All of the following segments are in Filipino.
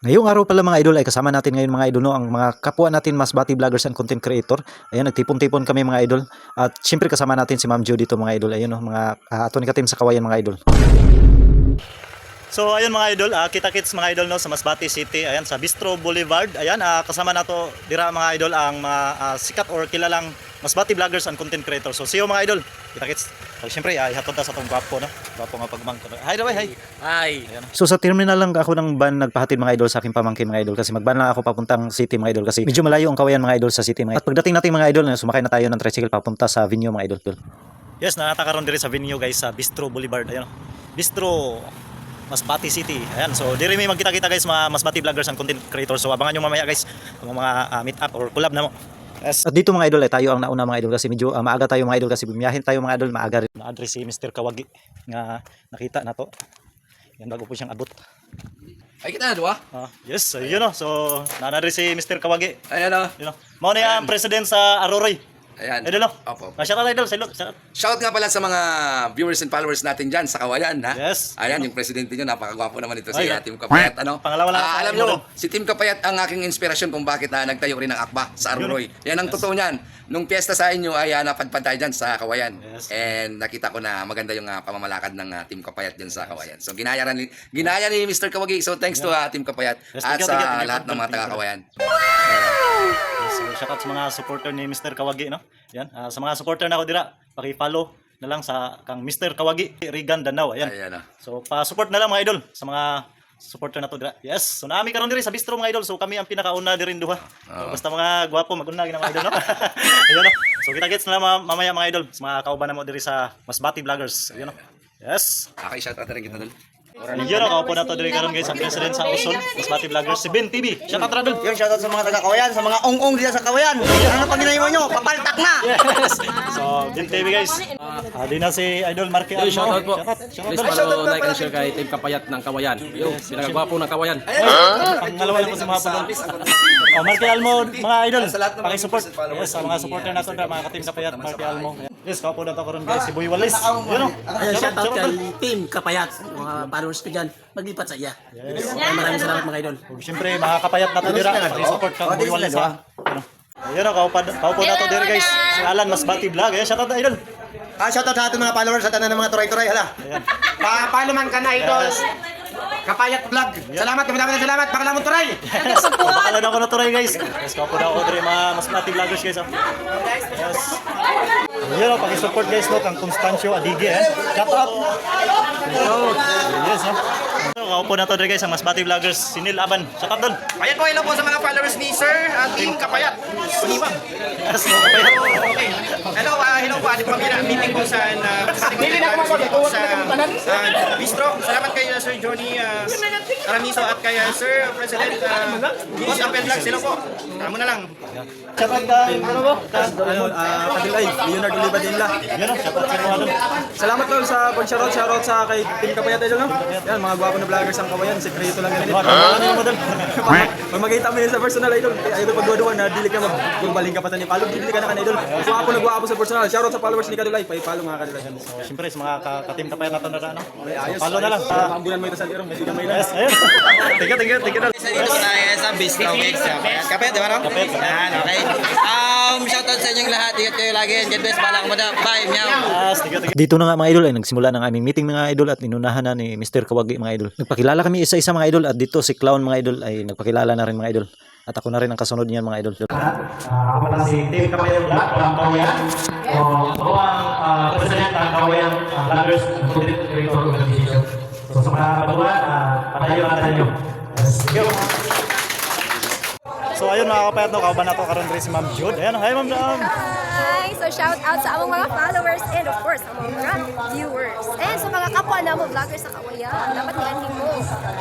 Ngayong araw pala mga idol ay kasama natin ngayon mga idol no ang mga kapwa natin mas bati vloggers and content creator. Ayan nagtipon-tipon kami mga idol. At syempre kasama natin si Ma'am Jo dito mga idol. Ayun no mga uh, ato ni katim sa kawayan mga idol. So ayun mga idol, ah, kita-kits mga idol no sa Masbate City, ayan sa Bistro Boulevard. Ayan, ah, kasama nato dira mga idol ang mga ah, sikat or kilalang Masbate vloggers and content creators. So see you mga idol. Kita-kits. So syempre ay hatod ta sa tong gwapo no. Gwapo nga pagmangko. Hi daw hi. Ay, So sa terminal lang ako ng van nagpahatid mga idol sa aking pamangkin mga idol kasi magban lang ako papuntang city mga idol kasi medyo malayo ang kawayan mga idol sa city mga idol. At pagdating natin mga idol, sumakay na tayo ng tricycle papunta sa venue mga idol. Yes, nakatakaroon diri sa venue guys sa Bistro Boulevard. Ayan. Bistro Masbate City. Ayan. So diri may magkita-kita guys mga Masbate vloggers and content creators. So abangan nyo mamaya guys ang mga ah, meet up or collab na mo. Yes. At dito mga idol ay tayo ang nauna mga idol kasi medyo ah, maaga tayo mga idol kasi bumiyahin tayo mga idol maaga rin. Na-address si Mr. Kawagi nga nakita na to. Yan bago po siyang abot. ay kita na duwa. Ah, yes, so yun o. So, na-address si Mr. Kawagi. Ayan o. Yun o. Mao na yung president sa Aroroy. Ayan. Idol o. Opo. Ah, shout out idol. Shout out. Shout out. Shout nga pala sa mga viewers and followers natin dyan sa Kawayan, ha? Yes. Ayan, yung presidente nyo, napakagwapo naman ito si Ay, uh, Tim Kapayat, ano? Pangalawa lang Ah, alam nyo, si Tim Kapayat ang aking inspirasyon kung bakit ah, nagtayo rin ng akba sa Aruroy. Yan ang totoo niyan. Nung piyesta sa inyo ay uh, napadpad tayo dyan sa Kawayan. Yes. And nakita ko na maganda yung ah, pamamalakad ng uh, Tim Kapayat dyan sa Kawayan. So ginaya, rin, ginaya ni Mr. Kawagi. So thanks to uh, Tim Kapayat Yes, at sa you. lahat ng mga taga-Kawayan. Yes, so, shout out sa mga supporter ni Mr. Kawagi, no? Yan. Ah, sa mga supporter na ako dira, paki-follow na lang sa kang Mr. Kawagi, Rigan Danao. Ayan. Ayan ah. So, pa-support na lang mga idol sa mga supporter na to dira. Yes. So, naami karon diri sa bistro mga idol. So, kami ang pinakauna diri duha. So, basta mga gwapo maguna gina mga idol, no? Ayun, no? So, kita-kits na lang ma- mamaya mga idol sa mga kauban na mo diri sa Masbati Vloggers. Ayun, no? Yes. Okay, shout out na rin kita doon. Ayun, no? Kaupo na to diri karon guys ang president sa Uson, Masbati Vloggers, si Ben TV. Shout out ra dun. Yung shoutout sa mga taga-kawayan, sa mga ong-ong dito sa kawayan. Ano pang ginagawa nyo? Papaltak na! Yes. So, Ben TV guys. Ah, di na si Idol Marky Yo, Almo. shoutout po. Shout out. Shout out. Please follow, like, and share kay Team Kapayat ng Kawayan. Yo, pinakagwapo ng Kawayan. Pangalawa lang po sa mga pulong. Oh, Marky Almo, mga idol. Paki-support. Yes, sa mga supporter natin, mga katim kapayat, Marky Almo. Yes, kapo na to karon guys, si Boy Wallace. Yun oh. Ayan, shout out kay Team Kapayat, mga followers ko dyan, maglipat sa iya. Ay, maraming salamat mga idol. Ug Siyempre, mga kapayat na to dira, paki-support kang Boy Wallace ha. Ano? Ayun oh, kaupo kaupo na to dira guys. Si Alan Masbati Vlog. Ayan, shout out idol. Ah, shoutout sa ating mga followers, sa tanan ng mga turay-turay, hala. Pa-follow man ka na, idol. Kapayat Vlog. Salamat, kami namin salamat. Baka lang mo turay. Bakalan ako na rin guys. Yes, kaupo na ako diri mga Masbati Vloggers guys. ha. Yes. Ayun oh, paki-support guys no kang Constancio Adige eh. Shout out. Yes, no. So, kaupo na to diri guys ang Masbati Vloggers, Sinil Aban. Shout out doon. Ayan po, hello po sa mga followers ni Sir at Team Kapayat. Uniwang. Yes, no, kapayat. Okay. Hello, ah, hello po, Adi Pamira. Meeting po sa uh, sa uh, bistro. Salamat kay uh, Sir Johnny uh, Aramiso at kay uh, Sir President uh, Boss Apel Vlogs. Hello po. Tama na lang. Shout out kang ano mo? Kadilay, Leonardo Shout out sa mga doon. Salamat tol sa pag-shoutout, shoutout sa kay Team Kapayat Idol, no? Yan, mga gwapo na vloggers ang kawayan, sekreto lang ganito. Ano? Pag makita mo yun sa personal idol, idol pagduduan na dili ka magbaling ka pa ni Palo, dili ka na kan idol. Gwapo na gwapo sa personal. Shoutout sa followers ni Kadilay, pa-follow mga Kadilay. So, siyempre sa mga ka- katim kapayat natin na ano. Ayos. Follow na lang. Maambulan mo ito sa lirong, medyo gamay lang. Yes, thank you, thank you. Dito tayo sa Bistro Weeks. Kapayat, di ba no? Kapayat. Yan, okay. Um, shoutout sa inyong lahat. Ingat kayo lagi. God bless. Balang mo na. Bye. Meow. You. Dito na nga mga idol ay nagsimula ng aming meeting mga idol at inunahan na ni Mr. Kawagi mga idol. Nagpakilala kami isa-isa mga idol at dito si Clown mga idol ay nagpakilala na rin mga idol. At ako na rin ang kasunod niyan mga idol. ako pala si Tim Kapayan Black from Kawayan. Ako ang uh, president ng Kawayan and Content Creator Organization. So, sa mga uh, patayo natin. Yes, thank you. Ayun mga kapayat, no, kauban na to karon rin si Ma'am Jude. Ayan, hi Ma'am Dam. Hi! So shout out sa among mga followers and of course sa mga viewers. And sa mga kapwa na mo vloggers sa kawayan. Dapat ni mo.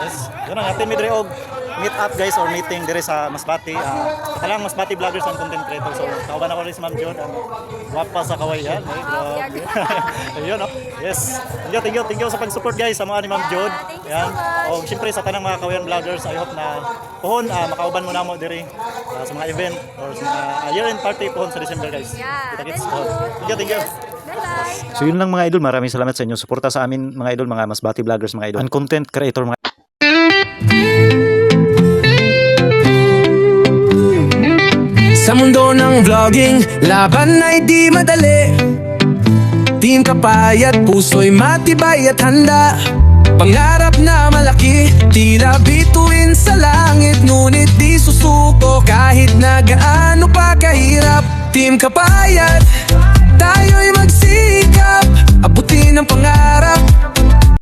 Yes, yun ang atin midre og meet up guys or meeting dire sa Masbati. Uh, kalang Masbati Vloggers and Content Creator. So, kauban ako rin si Ma'am Jude. Ang wapa sa Kawayan. Ay, grabe. Ayun, no? Yes. Thank you, thank you, thank you sa pag-support guys sa mga ni Ma'am Jude. Thank you so much. O siyempre sa tanang mga Kawayan Vloggers, I hope na pohon, uh, makauban mo na mo diri ah, sa mga event or sa mga ah, year-end party pohon sa December guys. Yeah. Kita-kits Thank pohon. you. Thank you, thank you. Bye-bye. So yun lang mga idol, maraming salamat sa inyong suporta sa amin mga idol, mga Masbati Vloggers mga idol. And content creator mga Sa mundo ng vlogging, laban ay di madali. Team Kapayat, puso'y matibay at handa. Pangarap na malaki, tila bituin sa langit. Ngunit di susuko kahit na gaano pa kahirap. Team Kapayat, tayo'y magsikap. Abutin ang pangarap